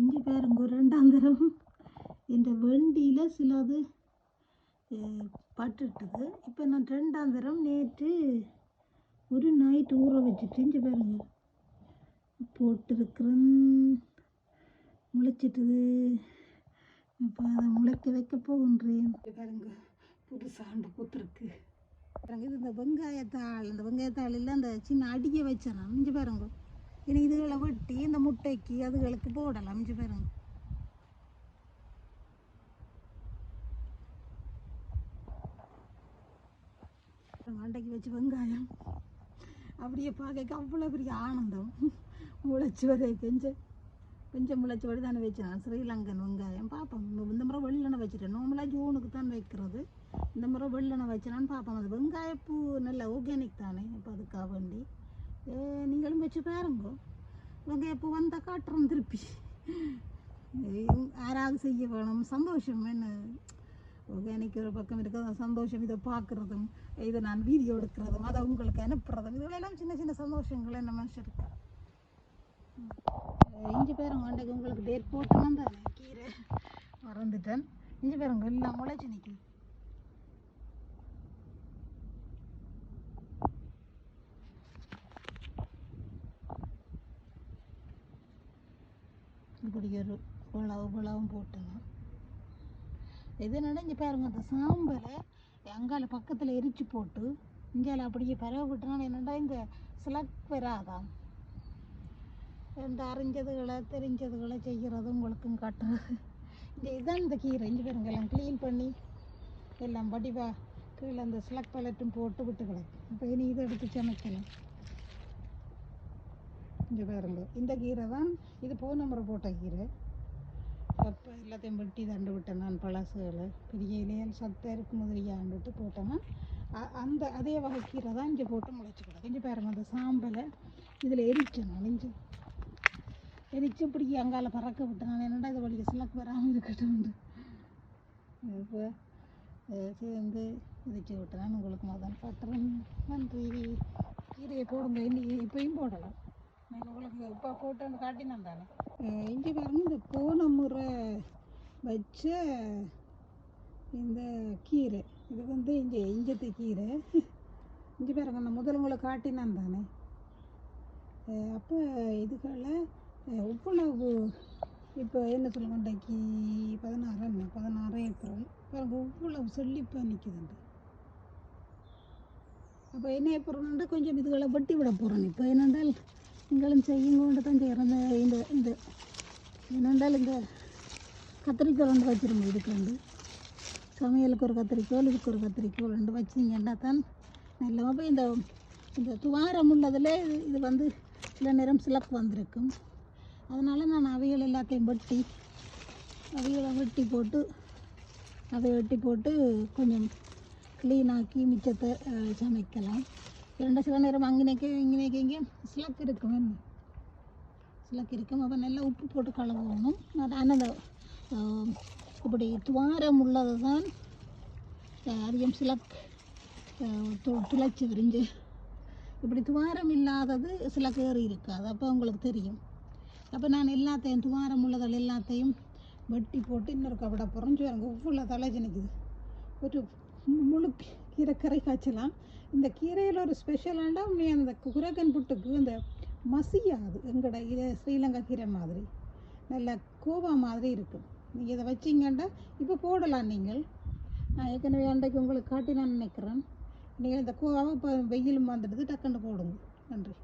இங்கே பாருங்க ரெண்டாம் தரம் இந்த வண்டியில் சிலது பட்டுட்டுது. இப்போ நான் ரெண்டாம் தரம் நேற்று ஒரு நைட்டு ஊற வச்சுட்டு இங்கே பாருங்க போட்டிருக்கிறேன். முளைச்சிட்டுது. இப்போ அதை முளைக்க வைக்க போகின்றேன். பாருங்க புதுசாண்டு பூத்துருக்கு. பாருங்க இது இந்த வெங்காயத்தாள். இந்த வெங்காயத்தாள் இல்லை அந்த சின்ன அடிக்க வச்சேன் இங்கே பாருங்க. இனி இதுகளை வெட்டி இந்த முட்டைக்கு அதுகளுக்கு போடலாம் அஞ்சு பாருங்க அண்டைக்கு வச்சு வெங்காயம் அப்படியே பார்க்க அவ்வளோ பெரிய ஆனந்தம் முளைச்சி வரை கொஞ்சம் கொஞ்சம் முளைச்சி வரை தானே வச்சேன் ஸ்ரீலங்கன் வெங்காயம் பார்ப்போம் இந்த- முறை வெள்ளனை வச்சுட்டேன் நார்மலாக ஜூனுக்கு தான் வைக்கிறது இந்த முறை வெள்ளனை வச்சேனான்னு பார்ப்போம் அது வெங்காயப்பூ நல்ல ஆர்கானிக் தானே இப்போ அதுக்காக வேண்டி நீங்களும் வச்சு பாருங்க வெங்காயப்பூ வந்தால் காட்டுறோம் திருப்பி யாராவது செய்ய வேணும் சந்தோஷம் என்ன எனக்கு ஒரு பக்கம் இருக்கிறது சந்தோஷம் இதை பார்க்குறதும் இதை நான் வீடியோ எடுக்கிறதும் அதை உங்களுக்கு அனுப்புறதும் இதெல்லாம் சின்ன சின்ன சந்தோஷங்கள் என்ன மனுஷருக்கு இஞ்சி பேருங்க அன்றைக்கு உங்களுக்கு டேட் போட்டு வந்தேன் கீரை மறந்துட்டேன் இஞ்சி பேருங்க எல்லாம் முளைச்சி நிற்குது இப்படி ஒரு உழவு உழவும் போட்டுங்க. இது நினைஞ்சு பாருங்க அந்த சாம்பலை அங்கால பக்கத்தில் எரிச்சு போட்டு இங்கே அப்படியே பரவ விட்டுனா என்னடா இந்த சிலக் வராதான் இந்த அறிஞ்சதுகளை தெரிஞ்சதுகளை செய்கிறது உங்களுக்கும் காட்டுறது. இந்த இதான் இந்த கீரை. இங்கே பாருங்க எல்லாம் க்ளீன் பண்ணி எல்லாம் வடிவா கீழே அந்த சிலக் பலட்டும் போட்டு விட்டு கிடக்கு இனி இதை எடுத்து சமைக்கணும். இங்கே பாருங்க இந்த கீரை தான் இது போன முறை போட்ட கீரை. அப்போ எல்லாத்தையும் வெட்டி தண்டு விட்டேன் நான் பழசுகளை. பெரிய இலையால் சத்தாக இருக்கும் முதலியாண்டுட்டு போட்டேன்னா அ- அந்த அதே வகை கீரை தான் இங்கே போட்டு முளைச்சி கிடக்கு. இங்கே பாருங்க அந்த சாம்பலை. இதில் எரிச்சேன் நான் எரிச்சு இப்படி அங்கால பறக்க விட்டேன் நான். என்னடா இது வழிக்கு சிலக்கு வராமல் இருக்கட்டும் இப்போ சேர்ந்து இதிச்சு விட்டேன் உங்களுக்கு முதல் காட்டுறேன். நன்றி. கீரையை போடுங்க. இன்னைக்கு இப்பயும் போடலாம். இப்போ போட்டு காட்டினேன் தானே. இங்கே பாருங்க இந்த போன முறை வச்ச இந்த கீரை. இது வந்து இங்கே இஞ்சத்து கீரை. இங்கே பாருங்க நான் முதல்ல உங்களை காட்டினேன் தானே. அப்போ இதுகளை அஹ், இவ்வளவு இப்போ என்ன சொல்லுங்க இன்றைக்கு பதினாறு என்ன? பதினாறு ஏப்ரல். பாருங்க இவ்வளவு செழிப்பாக நிற்குதுண்டு அப்போ என்ன ஏற்படுறோம்னா கொஞ்சம் இதுகளை வெட்டி விட போகிறோம் இப்போ என்னென்றால் எங்களும் செய்யும் கொண்டு தான் செய்கிறோம் இந்த இந்த இந்த என்னென்றால் இந்த கத்திரிக்கோல் ரெண்டு வச்சிருங்க இதுக்கு ரெண்டு. சமையலுக்கு ஒரு கத்திரிக்கோல் இதுக்கு ஒரு கத்திரிக்கோல் ரெண்டு வச்சிங்கன்னா தான் நல்லா போய் இந்த இந்த துவாரம் உள்ளதில் இது இது வந்து சில நேரம் சிலக்கு வந்திருக்கும். அதனால் நான் அவைகள் எல்லாத்தையும் வெட்டி அவைகளை வெட்டி போட்டு அதை வெட்டி போட்டு கொஞ்சம் க்ளீனாக்கி மிச்சத்தை சமைக்கலாம். இரண்டு சில நேரம் அங்கனைக்கு இங்கனைக்கு இங்கே சிலக்கு இருக்கும் என்ன சிலக்கு இருக்கும் அப்போ நல்லா உப்பு போட்டு கலவணும் அது அந்த இப்படி துவாரம் உள்ளது தான் அதிகம் சிலக் துளைச்சி விரிஞ்சு இப்படி துவாரம் இல்லாதது சில கேறு இருக்காது அப்போ உங்களுக்கு தெரியும் அப்போ நான் எல்லாத்தையும் துவாரம் உள்ளதால் எல்லாத்தையும் வெட்டி போட்டு இன்னொரு கபடை புறஞ்சு வரங்க உப்புள்ள தலைச்சு நிற்குது ஒரு மு- முழு கீரை கரை காய்ச்சலாம். இந்த கீரையில் ஒரு ஸ்பெஷலாண்டா அந்த குரகன் புட்டுக்கு இந்த மசியாது எங்கட இது ஸ்ரீலங்கா கீரை மாதிரி. நல்ல கோவா மாதிரி இருக்கும் நீங்கள் இதை வச்சிங்கண்டா இப்போ போடலாம் நீங்கள். நான் ஏற்கனவே அன்றைக்கு உங்களுக்கு காட்டினான்னு நினைக்கிறேன். நீங்கள் இந்த கோவாவை இப்போ வெயிலும் வந்துடுது டக்குன்னு போடுங்க. நன்றி.